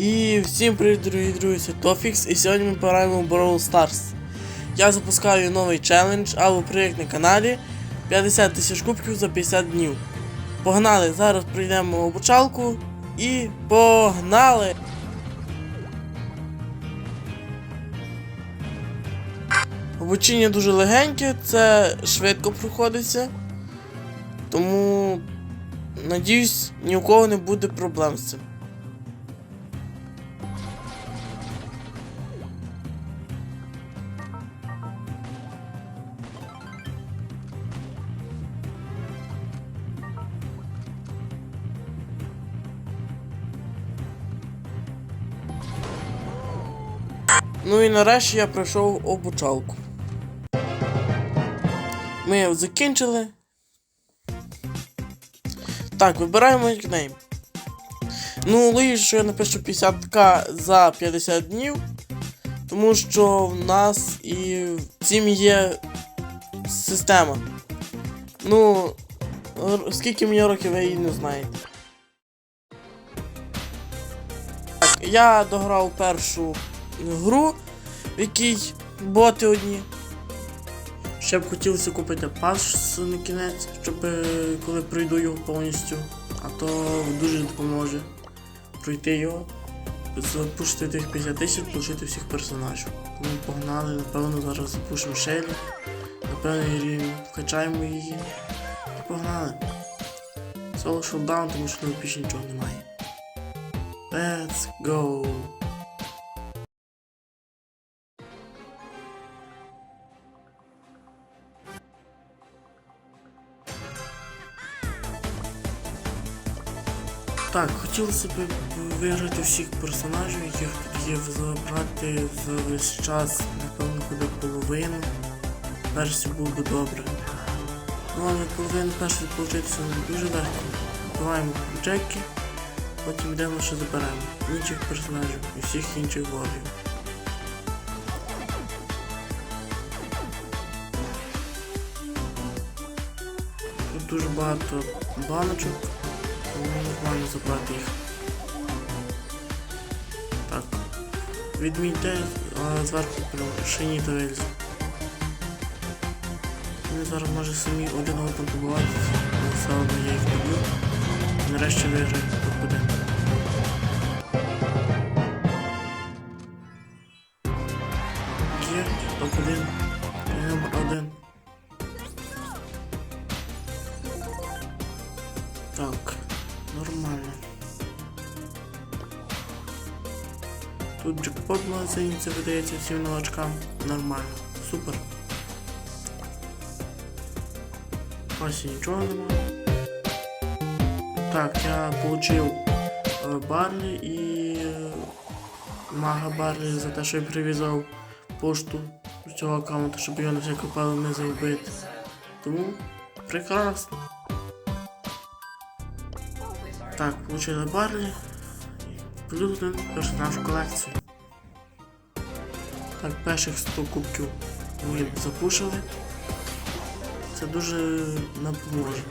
І всім привіт, дорогі друзі, це Тофікс, і сьогодні ми пограємо в Brawl Stars. Я запускаю новий челендж або проєкт на каналі 50 тисяч кубків за 50 днів. Погнали! Зараз пройдемо обучалку і погнали! Обучення дуже легеньке, це швидко проходиться. Тому надіюсь, ні у кого не буде проблем з цим. Ну і нарешті я пройшов обучалку. Ми закінчили. Так, вибираємо нікнейм. Ну, логічно, що я напишу 50к за 50 днів. Тому що в нас і в цім є система. Ну, скільки мені років ви її не знаєте. Так, я дограв першу гру, в якій боти одні. Ще б хотілося купити пас на кінець, щоб е, коли пройду його повністю, а то дуже допоможе пройти його, запушити тих 50 тисяч, отримати всіх персонажів. Тому погнали, напевно, зараз запушимо Шелі, напевно, вкачаємо її. І погнали. Соло шолдаун, тому що на більше нічого немає. Let's go! Хотілося б виграти всіх персонажів, яких є забрати за весь час, напевно, буде половину. Перший був би добре. Ну але половину першої получитися дуже легко. Буваємо джеки, потім йдемо ще заберемо інших персонажів і всіх інших ворогів. Тут дуже багато баночок. Нормально забрати їх. Так. Відмійте, зверху шині вельзі. Вони зараз може самі один одному побувати, але все одно я їх люблю. Нарешті виграю топ-1. Джекпот це видається всім новачкам. Нормально. Супер. Ось нічого немає. Так, я получив е, Барлі і е, мага Барлі за те, що я прив'язав пошту з цього аккаунту, щоб його на всяку палу не загубити. Тому прекрасно. Так, получили Барлі. Плюс один персонаж в колекцію. Так, перших 100 кубків ми запушили. Це дуже нам поможе.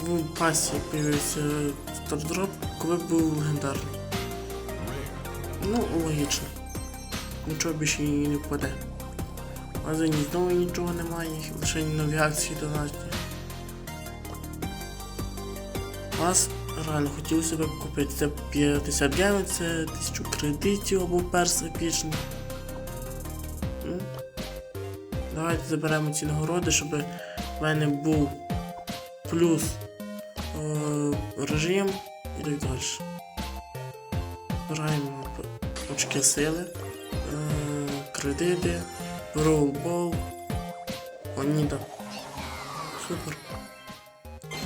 В пасі появився стардроп, коли був легендарний. Ну, логічно. Нічого більше їй не впаде. Магазині знову нічого немає, лише нові акції донатні. Вас реально хотілося б купити. Це 50 гривень, це 1000 кредитів або перс епічний. Ну, Давайте заберемо ці нагороди, щоб в мене був плюс е, режим і так далі. Збираємо очки сили, е, кредити, роллбол, Оніда. Супер.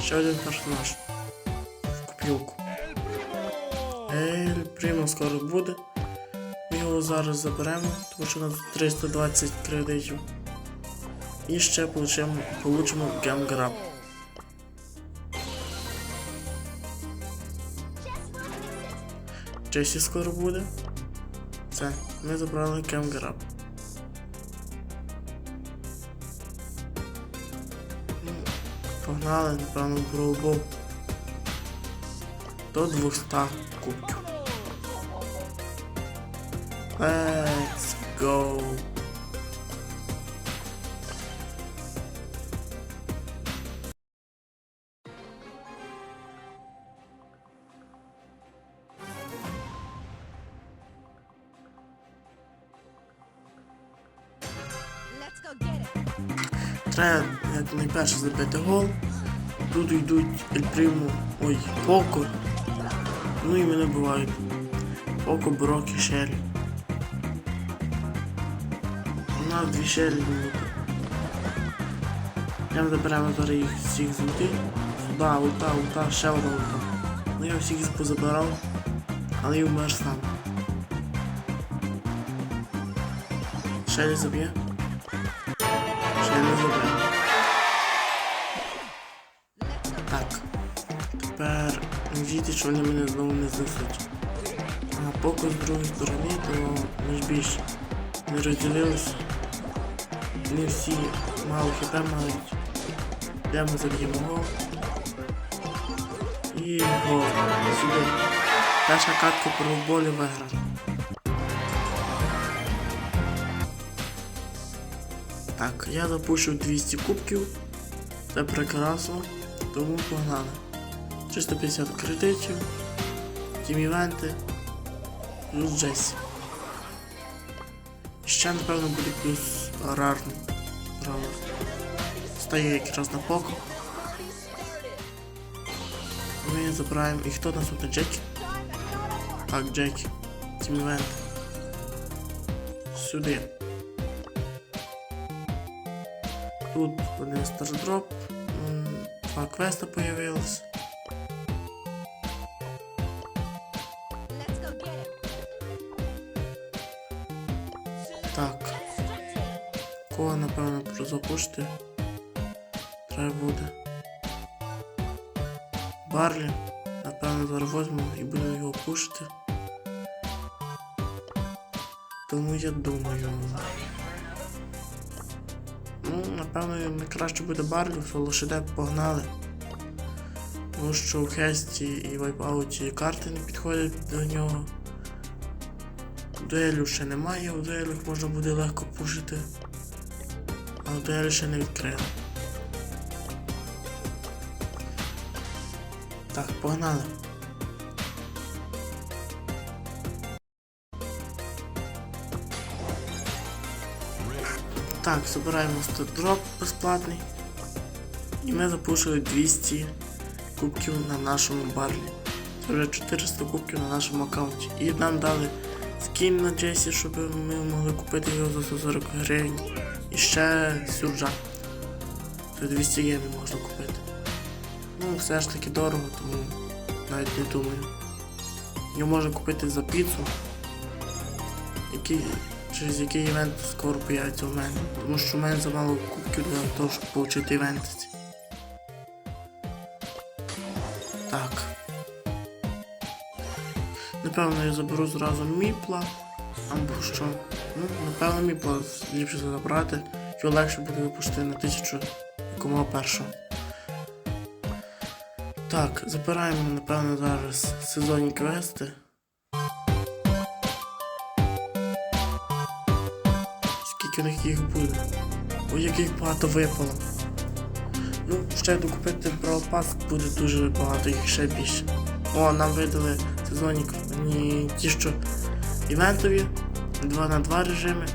Ще один персонаж. В копілку. Ель Прімо скоро буде. Ми його зараз заберемо, тому що у нас 320 кредитів. І ще получимо, получимо гемграб. Джесі скоро буде. Все, ми забрали кемграб. Погнали, напевно, в Броубол. До 200 кубків. Let's go. Let's go get it. Треба найперше забити гол. Тут йдуть Ель Приму, ой, Поко. Ну і мене бувають. Поко, Брок і Шелі. У нас дві Шелі минути. Я заберемо зараз їх всіх з ульти. Сюди, ульта, ще одна ульта. Ну я всіх позабирав, але і вмер сам. Шелі заб'є. Шелі заб'є. Тепер що вони мене знову не знесуть. А поки з другої сторони, то ми ж більш не розділилися. Не всі мало хп мають. Де ми заб'ємо гол. І гол. Сюди. Перша катка про болі виграна. Так, я запущу 200 кубків. Це прекрасно. Тому погнали. 350 кредитів, тім івенти, плюс Джесі. Ще напевно буде плюс рарний. Правда. Стає якраз на поко. Ми забираємо. І хто наступний Джекі? Так, Джекі. Тім івент. Сюди. Тут один стардроп. Два квеста появилось. Напевно, запушити. Треба буде. Барлі. Напевно, зараз возьму і буду його пушити. Тому я думаю. Ну, напевно, найкраще буде Барлі, в лошаде погнали. Тому що в Хесті і Вайпауті карти не підходять до нього. Дуелю ще немає, у дуелях можна буде легко пушити. А дуелі ще не відкрили. Так, погнали. Так, збираємо дроп безплатний. І ми запушили 200 кубків на нашому барлі. Це вже 400 кубків на нашому аккаунті. І нам дали скін на Джесі, щоб ми могли купити його за 140 гривень. І ще сюрджа. Це 200 гемів можна купити. Ну, все ж таки дорого, тому навіть не думаю. Його можна купити за піцу, який, через який івент скоро появиться у мене. Тому що в мене замало кубків для того, щоб отримати івенти. Напевно, я заберу зразу міпла. Або що. Ну, напевно, міпла ліпше забрати. Його легше буде випустити на тисячу якомога першого. Так, забираємо, напевно, зараз сезонні квести. Скільки у них їх буде? Ой, яких багато випало. Ну, ще докупити Brawl буде дуже багато, їх ще більше. О, нам видали сезонні кв- ні, ті, що івентові, 2 на 2 режими.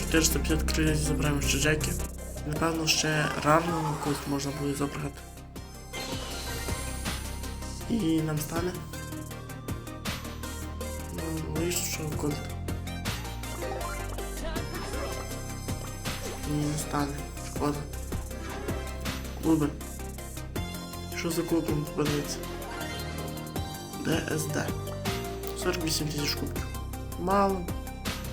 450 кредитів забираємо ще Джеки. Напевно, ще рарного когось можна буде забрати. І нам стане. Ну, вийшло, що кольт. Ні, не стане. Шкода. Клуби. Що за клубом подається? ДСД. 48 тисяч кубків. Мало.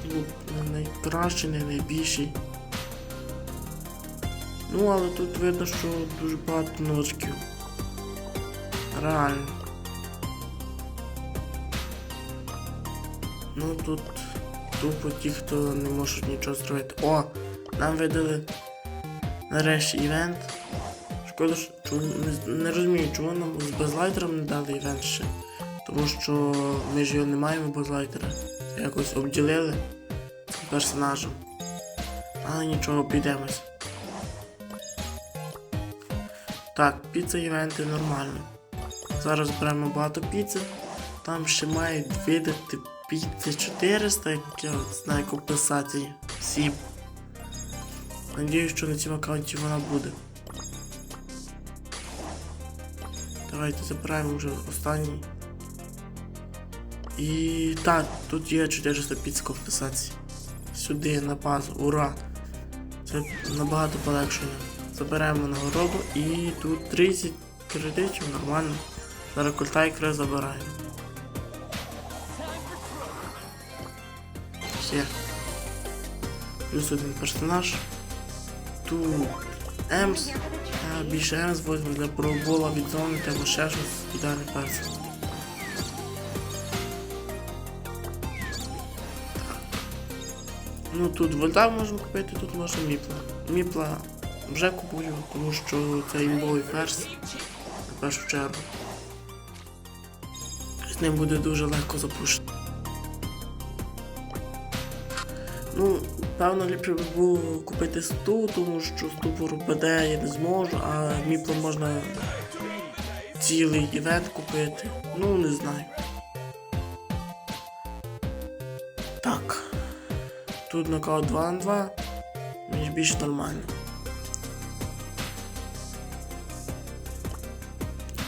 Ну, не найкращий, не найбільший. Ну, але тут видно, що дуже багато новачків. Реально. Ну тут тупо ті, хто не можуть нічого зробити. О! Нам видали Нарешті івент. Шкода, що не, розумію, чому нам з безлайтером не дали івент ще. Тому що ми ж його не маємо безлайтера. Це якось обділили персонажем. Але нічого, обійдемось. Так, піца івенти нормально. Зараз беремо багато піци. Там ще мають видати піци 400, як я знаю компенсації. 7. Надіюсь, що на цьому аккаунті вона буде. Давайте забираємо вже останній. І так, тут є 400 піц компенсацій. Сюди на базу, ура! Це набагато полегшення. Заберемо нагороду і тут 30 кредитів, нормально. Зараз культа ікри забираємо. Все. Плюс один персонаж. Тут Емс. Більше Емс возьму для пробола від зони, або ще щось ідеальний перс. Ну тут вольта можемо купити, тут можна міпла. Міпла вже купую, тому що це імбовий ферзь в першу чергу. З ним буде дуже легко запушити. Ну, певно, ліпше б було купити сту, тому що ступор БД я не зможу, а міпло можна цілий івент купити. Ну, не знаю. Так. Тут нокаут 2 на 2. Мені більш нормально.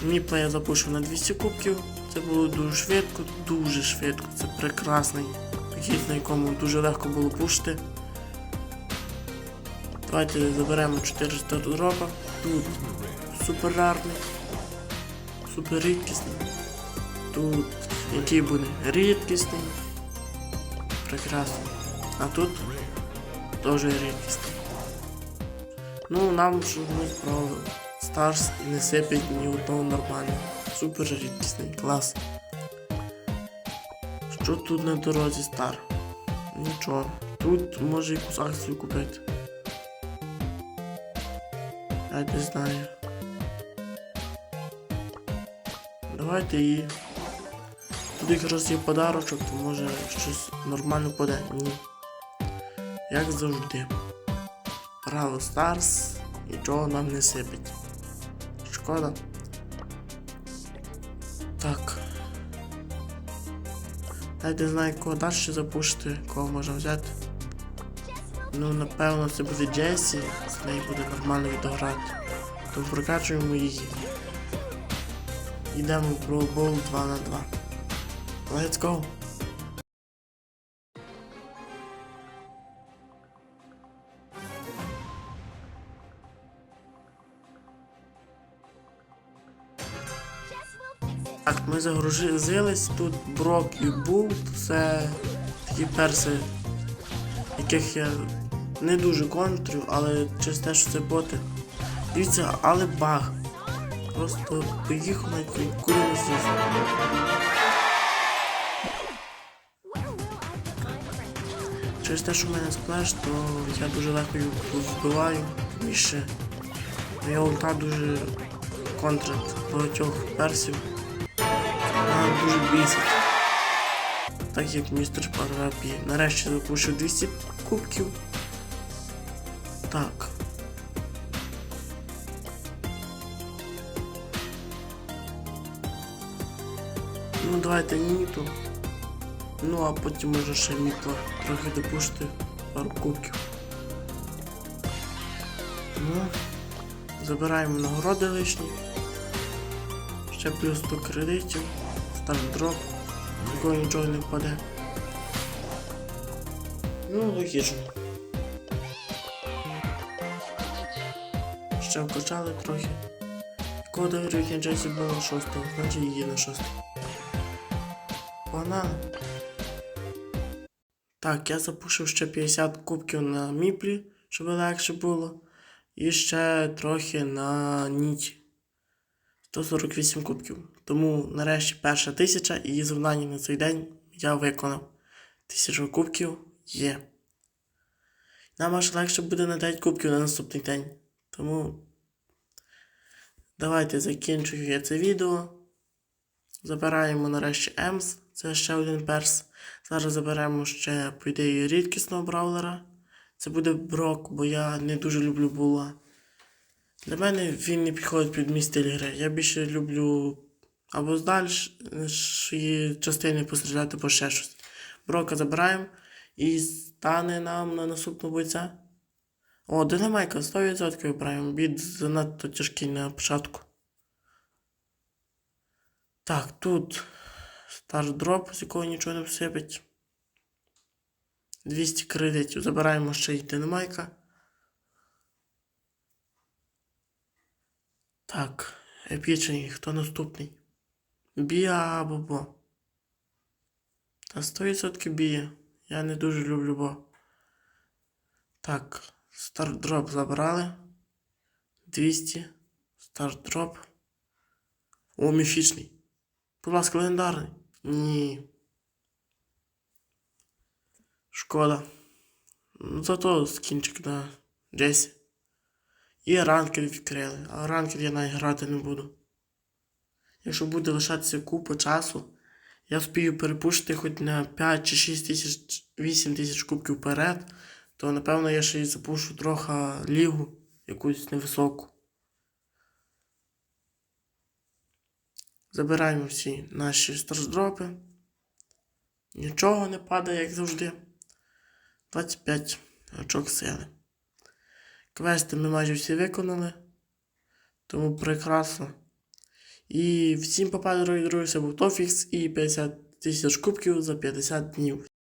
Міпла я запушу на 200 кубків. Це було дуже швидко, дуже швидко. Це прекрасний хід, на якому дуже легко було пушити. Давайте заберемо 400 дропа. Тут супер рарний, супер рідкісний. Тут який буде рідкісний. Прекрасно. А тут теж рідкісний. Ну, нам ж ми справили. Старс і не сипить ні одного нормально. Супер рідкісний, клас. Що тут на дорозі стар? Нічого. Тут може якусь акцію купити. Я не знаю. Давайте її. Тут якраз є подарочок, то може щось нормально паде. Ні. Як завжди. Браво Старс нічого нам не сипить. Шкода. Так. Не знаю, кого далі запушити, кого можна взяти. Ну, напевно, це буде Джесі, з неї буде нормально відограти. То прокачуємо її. Йдемо в Brawl Ball 2 на 2. Let's go! Так, ми загрузились, тут Брок і Булт, це такі перси, яких я не дуже контрю, але через те, що це боти. Дивіться, але баг. Просто поїхав на кулі не з'їзд. Через те, що в мене сплеш, то я дуже легко тут вбиваю, що моя ульта дуже контрить багатьох персів. Дуже бісить. Так як містер Парапі нарешті запушив 200 кубків. Так. Ну давайте ніту. Ну а потім може ще мітла трохи допушити пару кубків. Ну, забираємо нагороди лишні. Ще плюс 100 кредитів. Ставимо дроп. Такого нічого не впаде. Ну, логічно. Ще вкачали трохи. Кода рівня Джесі було 6, значить її на 6. Погнали. Так, я запушив ще 50 кубків на міплі, щоб легше було. І ще трохи на ніч. 148 кубків. Тому нарешті перша тисяча і завдання на цей день я виконав. Тисячу кубків є. Нам аж легше буде на 9 кубків на наступний день. Тому давайте закінчую я це відео. Забираємо нарешті Емс, це ще один перс. Зараз заберемо ще, по ідеї, рідкісного бравлера. Це буде Брок, бо я не дуже люблю була. Для мене він не підходить під мій стиль гри. Я більше люблю або з частини постріляти, або ще щось. Брока забираємо і стане нам на наступного бойця. О, динамайка 100% вибираємо. Бід занадто тяжкий на початку. Так, тут стар дроп, з якого нічого не всипить. 200 кредитів. Забираємо ще й динамайка. Так, епічний, хто наступний? Біа або бо. Та 100% бія. Я не дуже люблю бо. Так, стардроп забрали. 200. Стардроп. О, міфічний. Будь ласка, легендарний. Ні. Шкода. Ну, Зато скінчик на Джесі. І ранкер відкрили. А ранкер я навіть грати не буду. Якщо буде лишатися купа часу, я вспію перепушити хоч на 5 чи 6 тисяч, 8 тисяч кубків вперед, то напевно я ще й запушу трохи лігу, якусь невисоку. Забираємо всі наші старздропи. Нічого не падає, як завжди. 25 очок сили. Квести ми майже всі виконали. Тому прекрасно. І всім дорогі друзі, це був Тофікс і 50 тисяч кубків за 50 днів.